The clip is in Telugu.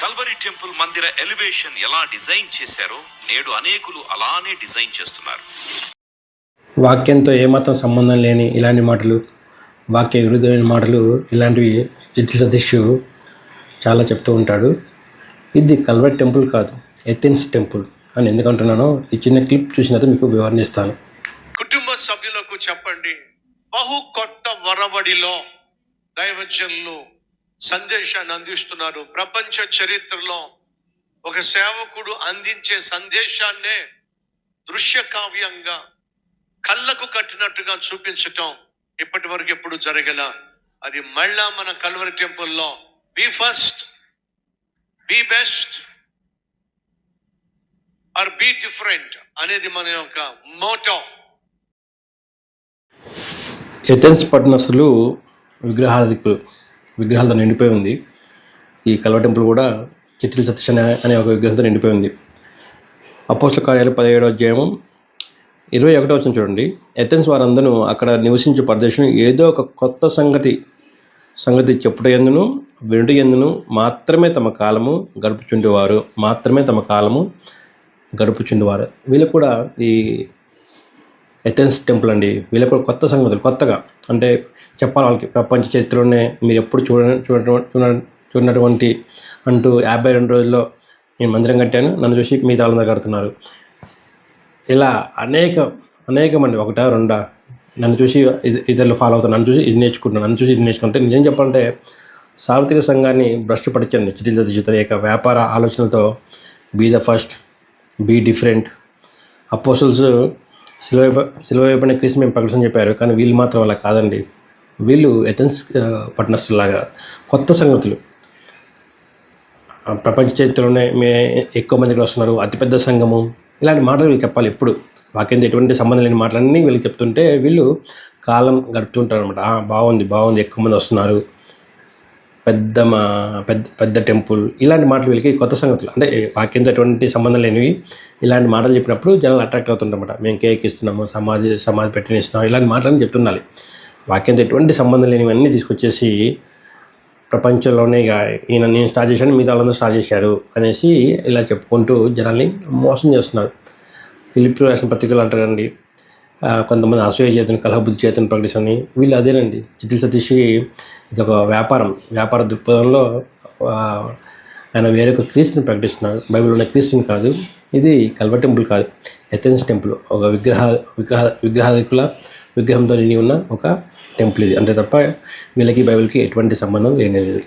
కల్వరి టెంపుల్ మందిర ఎలివేషన్ ఎలా డిజైన్ చేశారో నేడు అనేకులు అలానే డిజైన్ చేస్తున్నారు. వాక్యంతో ఏమాత్రం సంబంధం లేని ఇలాంటి మాటలు వాక్య విరుద్ధమైన మాటలు ఇలాంటివి చిట్టి సతీష్ చాలా చెప్తూ ఉంటాడు. ఇది కల్వర్ టెంపుల్ కాదు ఎథెన్స్ టెంపుల్ అని ఎందుకంటున్నానో ఈ చిన్న క్లిప్ చూసిన తర్వాత మీకు వివరణిస్తాను. కుటుంబ సభ్యులకు చెప్పండి బహు కొత్త వరవడిలో దైవజనులు సందేశాన్ని అందిస్తున్నారు. ప్రపంచ చరిత్రలో ఒక సేవకుడు అందించే సందేశాన్నే దృశ్య కావ్యంగా కళ్ళకు కట్టినట్టుగా చూపించటం ఇప్పటి వరకు ఎప్పుడు జరగల. అది మళ్ళా మన కల్వరి టెంపుల్లో be first be best or be different అనేది మన యొక్క మోటో ఎథెన్స్ పట్టణస్తులు విగ్రహాధికులు విగ్రహాలతో నిండిపోయి ఉంది. ఈ కల్వ టెంపుల్ కూడా చిట్టిల సతీష్ అనే అనే ఒక విగ్రహంతో నిండిపోయి ఉంది. అపోస్ల కార్యాలు పదిహేడో అధ్యాయం ఇరవై ఒకటో వచ్చిన చూడండి. ఎథెన్స్ వారందరూ అక్కడ నివసించే ప్రదేశం ఏదో ఒక కొత్త సంగతి సంగతి చెప్పుట ఎందును వినుట ఎందును మాత్రమే తమ కాలము గడుపుచుండేవారు మాత్రమే తమ కాలము గడుపుచుండేవారు. వీళ్ళు కూడా ఈ ఎథెన్స్ టెంపుల్ అండి. వీళ్ళకి కూడా కొత్త సంగతులు కొత్తగా. అంటే చెప్పాలి వాళ్ళకి ప్రపంచ చరిత్రలోనే మీరు ఎప్పుడు చూడ చూడ చూడ చూడనటువంటి అంటూ యాభై రెండు రోజుల్లో నేను మందిరం కట్టాను. నన్ను చూసి మిగతా వాళ్ళందరూ కడుతున్నారు. ఇలా అనేక అనేకమంది ఒకటా రెండా. నన్ను చూసి ఇద్దరు ఫాలో అవుతాను నన్ను చూసి ఇది నేర్చుకుంటున్నాను నన్ను చూసి ఇది నేర్చుకుంటే నేను చెప్పాలంటే సార్వత్రిక సంఘాన్ని భ్రష్టు పట్టించండి. చిటిల యొక్క వ్యాపార ఆలోచనలతో be the first be different. Apostles సిలువ సిలువ వైపున క్రీస్తు మేము ప్రకటన చెప్పారు కానీ వీళ్ళు మాత్రం అలా కాదండి. వీళ్ళు ఎథెన్స్ పట్టణస్తులాగా కొత్త సంగతులు. ప్రపంచ చరిత్రలోనే మే ఎక్కువ మంది ఇక్కడ వస్తున్నారు అతిపెద్ద సంఘము. ఇలాంటి మాటలు వీళ్ళు చెప్పాలి ఎప్పుడు. వాక్యంతో ఎటువంటి సంబంధం లేని మాటలన్నీ వీళ్ళు చెప్తుంటే వీళ్ళు కాలం గడుపుతుంటారు అనమాట బాగుంది బాగుంది ఎక్కువ మంది వస్తున్నారు. పెద్ద మా పెద్ద పెద్ద టెంపుల్. ఇలాంటి మాటలు వీళ్ళకి కొత్త సంగతులు. అంటే వాక్యంతో ఎటువంటి సంబంధం లేనివి ఇలాంటి మాటలు చెప్పినప్పుడు జనాలు అట్రాక్ట్ అవుతుంటారన్నమాట. మేము కేక్ ఇస్తున్నాము సమాజ సమాజ పెట్టిన ఇస్తున్నాము ఇలాంటి మాటలని చెప్తుండాలి. వాక్యంతో ఎటువంటి సంబంధం లేనివన్నీ తీసుకొచ్చేసి ప్రపంచంలోనే ఇక ఈయన నేను స్టార్ట్ చేశాను మిగతా వాళ్ళందరూ స్టార్ట్ చేశారు అనేసి ఇలా చెప్పుకుంటూ జనాల్ని మోసం చేస్తున్నారు. ఫిలిప్ రాసిన పత్రికలు అంటారండి కొంతమంది అసూయ చేతను కలహబుద్ధి చేతను ప్రకటిస్తాను వీళ్ళు అదేనండి. చితిల్ సతీష్ ఇది ఒక వ్యాపారం. వ్యాపార దృక్పథంలో ఆయన వేరొక క్రీస్తుని ప్రకటిస్తున్నారు. బైబిల్ ఉన్న క్రీస్తుని కాదు. ఇది కల్వ టెంపుల్ కాదు. Athens temple. ఒక విగ్రహ విగ్రహ విగ్రహాదికుల విగ్రహంతో నిండి ఉన్న ఒక టెంపుల్ ఇది. అంతే తప్ప వీళ్ళకి బైబిల్కి ఎటువంటి సంబంధం లేనేది.